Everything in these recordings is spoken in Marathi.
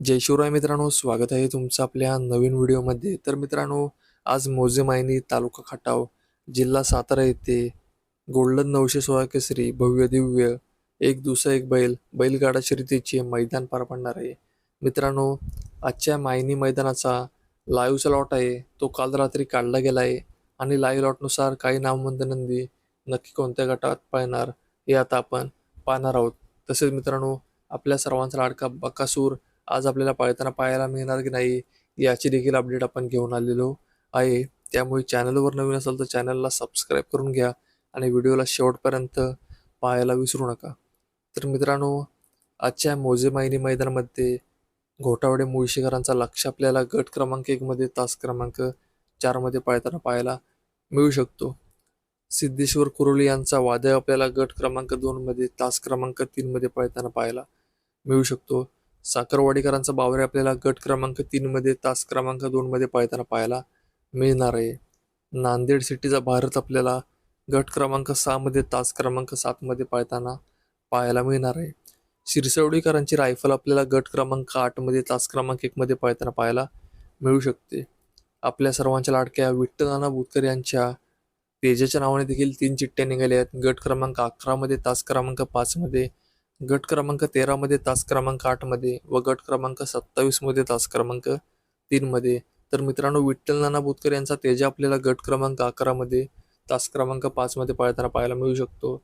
जय शिवराय मित्रांनो स्वागत आहे तुमचं आपल्या नवीन व्हिडिओमध्ये. तर मित्रांनो आज मोजे मायनी तालुका खटाव जिल्हा सातारा येथे गोल्डन नऊशे सोळा केसरी भव्य दिव्य एक दुसरा एक बैल बैलगाडा शर्यतीचे मैदान पार पडणार आहे. मित्रांनो आजच्या मायनी मैदानाचा लाईव्हचा लॉट आहे. तो काल रात्री काढला गेला आहे आणि लाईव्ह लॉटनुसार काही नामवंत नंदी नक्की कोणत्या गटात पाहणार हे आता आपण पाहणार आहोत. तसेच मित्रांनो आपल्या सर्वांचा लाडका बकासूर आज आपल्याला पाळताना पाहायला मिळणार की नाही याची देखील अपडेट आपण घेऊन आलेलो आहे. त्यामुळे चॅनलवर नवीन असेल तर चॅनलला सबस्क्राईब करून घ्या आणि व्हिडिओला शेवटपर्यंत पाहायला विसरू नका. तर मित्रांनो आजच्या मोजेमायनी मैदानामध्ये घोटावडे मुळशीकरांचा लक्ष आपल्याला गट क्रमांक एकमध्ये तास क्रमांक चारमध्ये पाळताना पाहायला मिळू शकतो. सिद्धेश्वर कुरोली यांचा वादळ आपल्याला गट क्रमांक दोनमध्ये तास क्रमांक तीनमध्ये पाळताना पाहायला मिळू शकतो. साखरवाडीकरांचा बावरे आपल्याला गट क्रमांक तीनमध्ये तास क्रमांक दोनमध्ये पाळताना पाहायला मिळणार आहे. नांदेड सिटीचा भारत आपल्याला गट क्रमांक सहामध्ये तास क्रमांक सातमध्ये पाळताना पाहायला मिळणार आहे. शिरसवडीकरांची रायफल आपल्याला गट क्रमांक आठमध्ये तास क्रमांक एकमध्ये पाळताना पाहायला मिळू शकते. आपल्या सर्वांच्या लाडक्या विठ्ठलाना बुतकर यांच्या तेजाच्या नावाने देखील तीन चिठ्ठ्या निघाल्या आहेत. गट क्रमांक अकरामध्ये तास क्रमांक पाचमध्ये गट क्रमांक तेरामध्ये तास क्रमांक आठमध्ये व गट क्रमांक सत्तावीसमध्ये तास क्रमांक तीनमध्ये तर मित्रांनो विठ्ठल नाना बुतकर यांचा तेजा आपल्याला गट क्रमांक अकरामध्ये तास क्रमांक पाचमध्ये पाळताना पाहायला मिळू शकतो.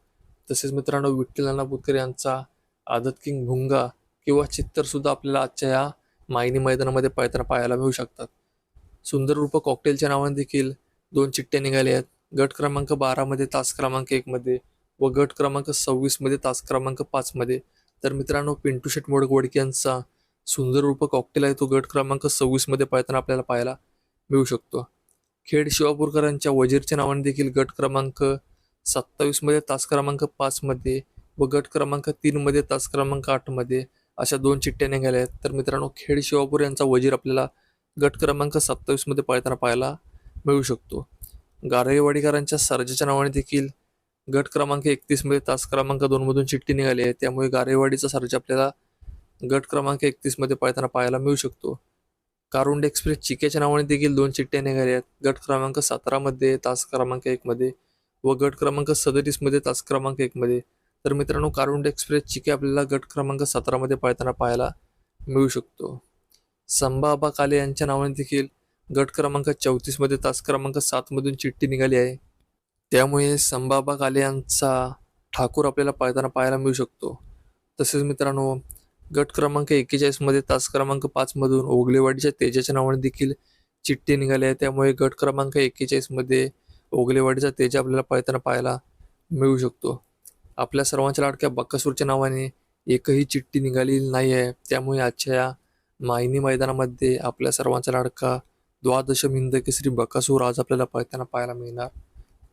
तसेच मित्रांनो विठ्ठल नाना बुतकर यांचा आदत किंग भुंगा किंवा चित्तरसुद्धा आपल्याला आजच्या या मायनी मैदानामध्ये पाळताना पाहायला मिळू शकतात. सुंदर रूप कॉकटेलच्या नावाने देखील दोन चिठ्ठ्या निघाल्या आहेत. गट क्रमांक बारामध्ये तास क्रमांक एकमध्ये व गट क्रमांक सव्वीसमध्ये तास क्रमांक पाचमध्ये तर मित्रांनो पिंटू शेट मोडक यांचा सुंदर रूप कॉकटेल आहे. तो गट क्रमांक सव्वीसमध्ये पळताना आपल्याला पाहायला मिळू शकतो. खेड शिवापूरकरांच्या वजीरच्या नावाने देखील गट क्रमांक सत्तावीसमध्ये तास क्रमांक पाचमध्ये व गट क्रमांक तीनमध्ये तास क्रमांक आठमध्ये अशा दोन चिठ्ठ्या निघाल्या आहेत. तर मित्रांनो खेड शिवापूर यांचा वजीर आपल्याला गट क्रमांक सत्तावीसमध्ये पाळताना पाहायला मिळू शकतो. गारेवाडीकरांच्या सर्जाच्या नावाने देखील गट क्रमांक एकतीसमध्ये तास क्रमांक दोनमधून चिठ्ठी निघाली आहे. त्यामुळे गारेवाडीचा सर्ज आपल्याला गट क्रमांक एकतीसमध्ये पाळताना पाहायला मिळू शकतो. कारुंड एक्सप्रेस चिक्याच्या नावाने देखील दोन चिठ्ठ्या निघाल्या आहेत. गट क्रमांक सतरामध्ये तास क्रमांक एकमध्ये व गट क्रमांक सदतीसमध्ये तास क्रमांक एकमध्ये तर मित्रांनो कारुंड एक्सप्रेस चिके आपल्याला गट क्रमांक सतरामध्ये पाळताना पाहायला मिळू शकतो. संभाबा काले यांच्या नावाने देखील गट क्रमांक चौतीसमध्ये तास क्रमांक सातमधून चिठ्ठी निघाली आहे. त्यामुळे संभाबा काले यांचा ठाकूर आपल्याला पाळताना पाहायला मिळू शकतो. तसेच मित्रांनो गट क्रमांक एक्केचाळीसमध्ये तास क्रमांक पाचमधून ओगलेवाडीच्या तेजाच्या नावाने देखील चिठ्ठी निघाली आहे. त्यामुळे गट क्रमांक एक्केचाळीसमध्ये ओगलेवाडीचा तेजा आपल्याला पाळताना पाहायला मिळू शकतो. आपल्या सर्वांच्या लाडक्या बक्कासूरच्या नावाने एकही चिठ्ठी निघालेली नाही आहे. त्यामुळे आजच्या या मायनी मैदानामध्ये आपल्या सर्वांचा लाडका द्वादशम हिंद केसरी बकासूर आज आपल्याला पळताना पाहायला मिळणार